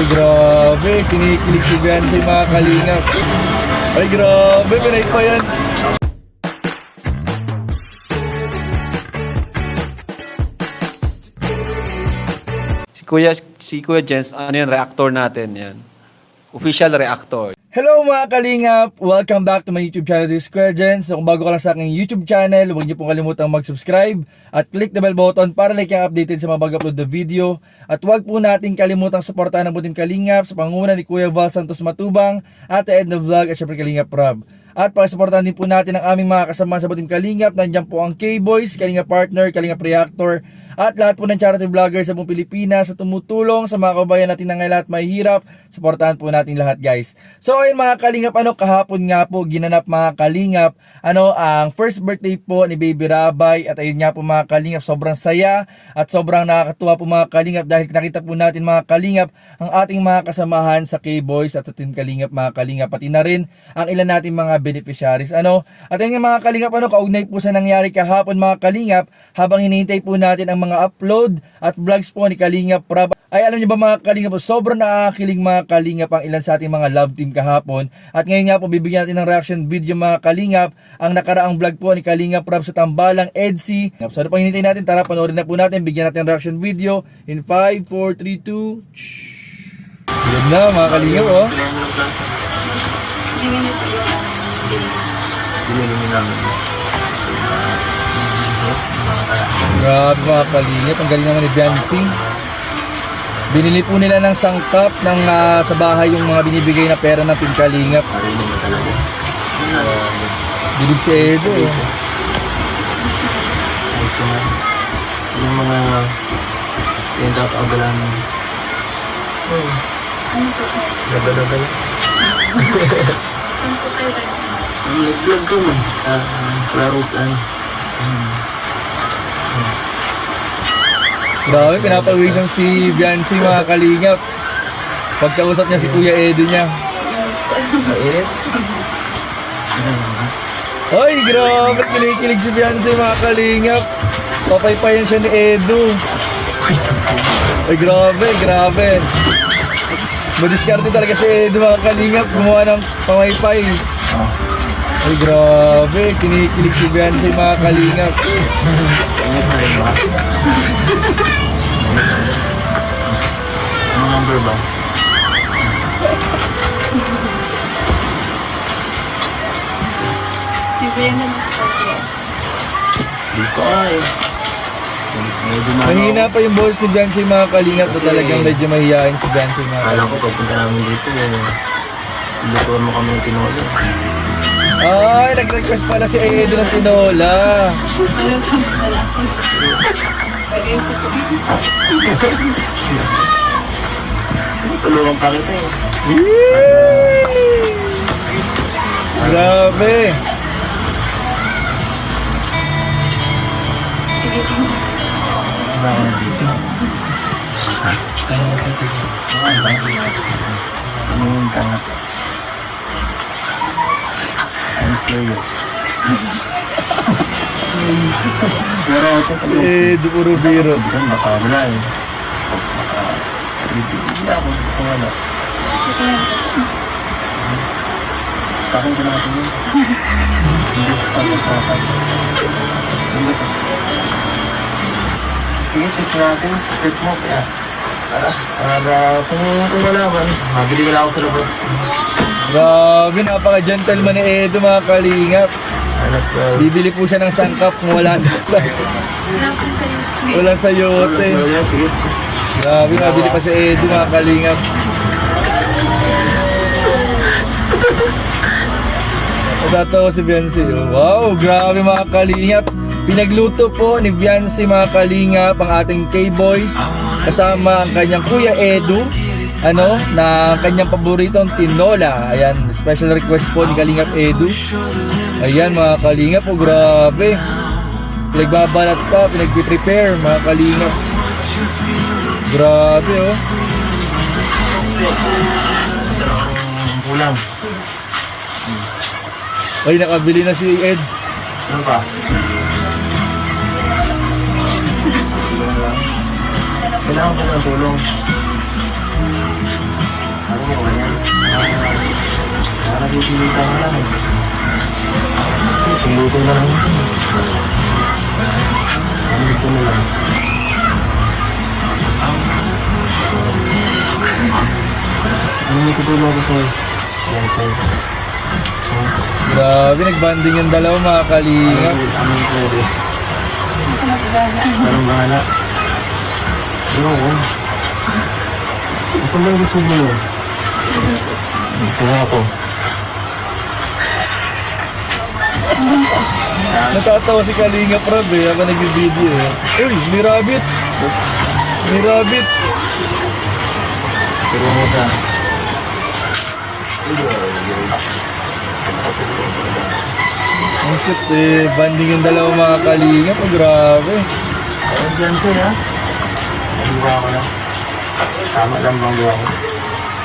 Ay, grabe. Kinikilig si Beyonce mga kalingap. Ay, grabe. Pinay pa yan. Si Kuya, si Kuya Jens, ano yun, reactor natin yan. Official reactor. Hello mga kalingap! Welcome back to my YouTube channel, This Gens. So, kung bago ka lang sa aking YouTube channel, huwag niyo pong kalimutang mag-subscribe at click the bell button para like yung updated sa mga bago-upload na video. At huwag po natin kalimutang suportahan ang Butim Kalingap sa panguna ni Kuya Val Santos Matubang, Ate Edna Vlog at syempre Kalingap Rob. At pakisuportahan din po natin ang aming mga kasama sa Butim Kalingap. Nandiyan po ang K-Boys, Kalingap Partner, Kalingap Reactor, at lahat po ng charity vloggers sa buong Pilipinas sa tumutulong sa mga kabayan natin na ngayon lahat may hirap. Suportahan po natin lahat guys. So ayun mga kalingap, ano kahapon nga po ginanap mga kalingap, ano ang first birthday po ni Baby Rabay at ayun nga po mga kalingap, sobrang saya at sobrang nakakatuwa po mga kalingap dahil nakita po natin mga kalingap ang ating mga kasamahan sa K-Boys at sa Team Kalingap mga kalingap pati na rin ang ilan nating mga beneficiaries. Ano? At ayun mga kalingap, ano kaugnay po sa nangyari kahapon mga kalingap habang hinihintay po natin ang mga upload at vlogs po ni Kalingap Prab. Ay alam niyo ba mga Kalingap, sobrang nakakakilig mga Kalingap ang ilan sa ating mga love team kahapon. At ngayon nga po bibigyan natin ng reaction video mga Kalingap ang nakaraang vlog po ni Kalingap Prab sa Tambalang EDSI. So ano pang hinihintay natin? Tara panoorin na po natin, bigyan natin ng reaction video in 5, 4, 3, 2. Yan na mga Kalingap oh. Grabe mga kalingap, ang galing naman ni Biancy. Binili po nila ng sangkap ng ah, sa bahay yung mga binibigay na pera ng Team Kalingap. Bilib si Edo. eh. Ayos naman. Yung mga yung top agalan. Hmm. Laga-laga. Ang nag-vlog ko man. Ah, Claros an. Grabe, pinapawisan si Biancy mga kalingap. Pagkausap niya si Kuya Edo niya. Mainit. Ay, grabe, kinikilig si Biancy mga kalingap. Papaypayan siya ni Edo. Ay, grabe, grabe. Madiskarte talaga si Edo mga kalingap. Gumawa ng pamaypay. Ay, grabe, kinikilig si Biancy mga kalingap. Ano ba? Number ba? Bibigyan na ng podcast. Di ko ay. Mahina pa yung boss ni Biancy mga kalingap. So, talagang medyo mahihain si Biancy mga Akala ko pagpunta namin dito eh. Lutuan mo kami ng tinola. Ay, nag-request pala si Edo na ko. Tulungan pa kita eh. Grabe. Ano yung tangat? Pero ito Si Edo puro biro. Baka wala eh. Baka bibigyan ako kung wala. Sa akin ko natin yun. Hindi sa akin sa. Hindi ko. Sige, check natin. Check mo kaya. Para, para kung, kung malaman, mabili ka lang ako sa labas. Grabe, napaka-gentleman ni Edo mga kalingap. Anak ko. Bibili po siya ng sangkap kung wala sa, Wala sa yote. Grabe, mabili pa si Edo mga kalingap. Natatawa si oh. Wow, grabe mga kalingap. Pinagluto po ni Biancy mga kalingap ang ating K-Boys kasama ang kanyang Kuya Edu ano, na kanyang paboritong tinola. Ayan, special request po ni Kalingap Edu. Ayan mga kalingap, oh grabe. Pinagbabalat pa, pinagpiprepare mga kalingap. Grabe oh. Kulang. Ay, nakabili na si Ed. Ano pa? Kailangan ko ng tulong. Po ka yan. Para pipilitan ka lang eh. Piluto na lang. Ano ito na lang. Ano may tutulong ko sa'yo? Yan sa'yo. Grabe, nagbanding yung dalawa mga kalingap. Ano pwede? Ako nagbagaan. Parang bahala. Pero ako. Gusto mo yung gusto mo yun? Ito nga ako. Natatawa si Kalingap Rob eh, ako nag-video eh. Uy, may rabbit! May rabbit! Pero mo ka. Ang cute eh, banding yung dalawa mga kalingap. Oh, grabe. Ayun dyan siya ha. Nagawa ko na. Tama lang bang gawa ko?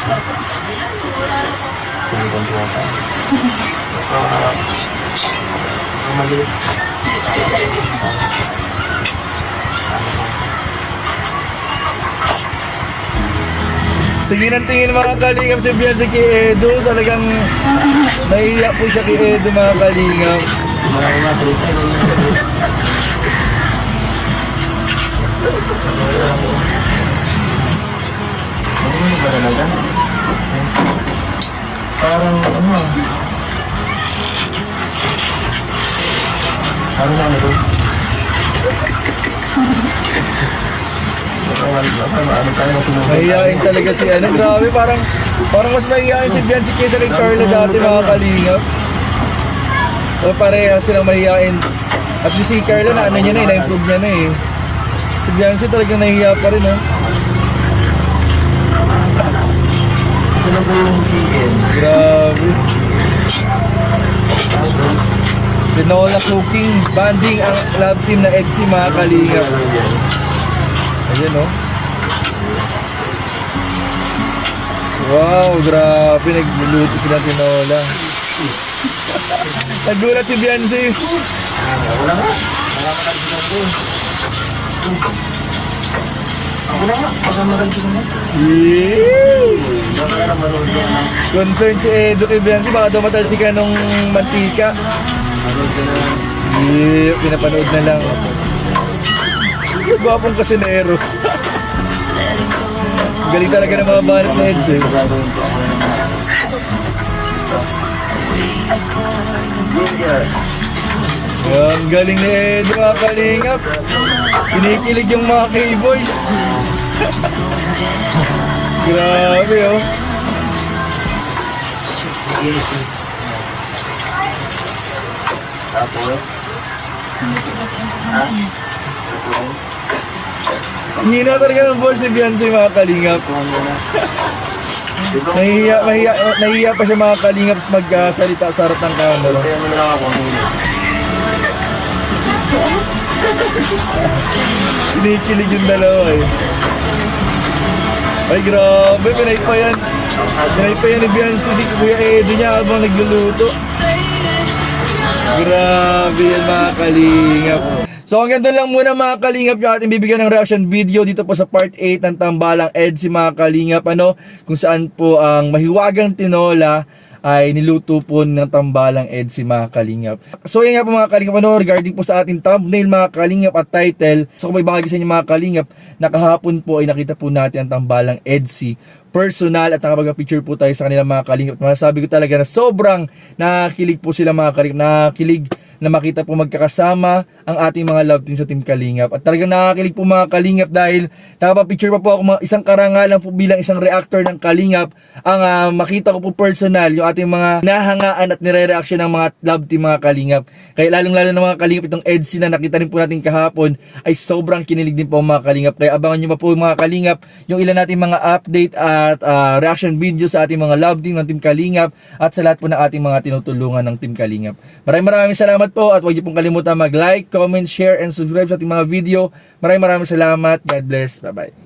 Kung kontra ka. Ah, ang maliit. Tingin ang tingin mga kalingap si Bianca kay Edo. Talagang nahiya po siya kay Edo mga kalingap. Marami mga salita. Ano ba talaga? Parang ano ah. Parang ano to? Baka ano masunod. Mahihain talaga si ano. Grabe, parang parang mas mahihain si Bianca kaysa kay Carlo dati mga kalingap. O pareha silang mahihain. At least si Carlo na ano niya na eh, na-improve niya na eh. Si Bianca talagang nahihiya pa rin oh. Sino ba yung chicken? Grabe. Tinola Cooking, banding ang love team na EDSI mga kalingap. Ayan oh. Wow, grabe. Nagluluto sila ng tinola. Nagulat si Biancy. Wala nga. Wala ka sila ko. Ako na nga. Baka maganti ko na. Yeah. Baka ka na manood yan. Concern si Edo kay Biancy. Baka dumatal si ka nung mantika. Manood ka na. Yeah, pinapanood na lang. Gwapong kasinero. Galing talaga ng mga banat na heads eh. Ako na naman. Ginger. Ang galing ni Edo mga kalingap. Kinikilig yung mga K-boys. Grabe oh. Tapos. Ha? Ang hina talaga ng boss ni Beyonce mga kalingap. Ito mo na. Ito. Nahihiya, mahiya, nahihiya pa siya mga kalingap magsalita sa harap ng camera. Kaya mo lang ako. Kinikilig yung dalawa eh. Ay grabe, pinay pa yan. Pinay pa yan ni Beyonce si Kuya Edo niya habang nagluluto. Grabe yan mga kalingap. So hanggang doon lang muna mga kalingap yung ating bibigyan ng reaction video dito po sa part 8 ng Tambalang EDSI mga kalingap ano kung saan po ang mahiwagang tinola ay niluto po ng tambalang EDSI mga kalingap. So yun nga po mga kalingap ano, regarding po sa ating thumbnail mga kalingap at title. So kung may bahagi sa inyo mga kalingap, nakahapon po ay nakita po natin ang tambalang EDSI personal at nakapag-picture po tayo sa kanila mga kalingap. Masasabi ko talaga na sobrang nakakilig po sila mga kalingap. Nakakilig na makita po magkakasama ang ating mga love team sa Team Kalingap. At talagang nakakilig po mga Kalingap dahil nakapapicture pa po ako isang karangalan po bilang isang reactor ng Kalingap ang ah, makita ko po personal yung ating mga nahangaan at nire-reaction ng mga love team mga Kalingap. Kaya lalong lalo ng mga Kalingap itong EDC na nakita rin po natin kahapon ay sobrang kinilig din po mga Kalingap. Kaya abangan nyo pa po mga Kalingap yung ilan nating mga update at ah, reaction video sa ating mga love team ng Team Kalingap at sa lahat po ng ating mga tinutulungan ng Team Kalingap. Maraming maraming salamat po at huwag niyo pong kalimutan mag-like, comment, share, and subscribe sa ating mga video. Maraming maraming salamat. God bless. Bye-bye.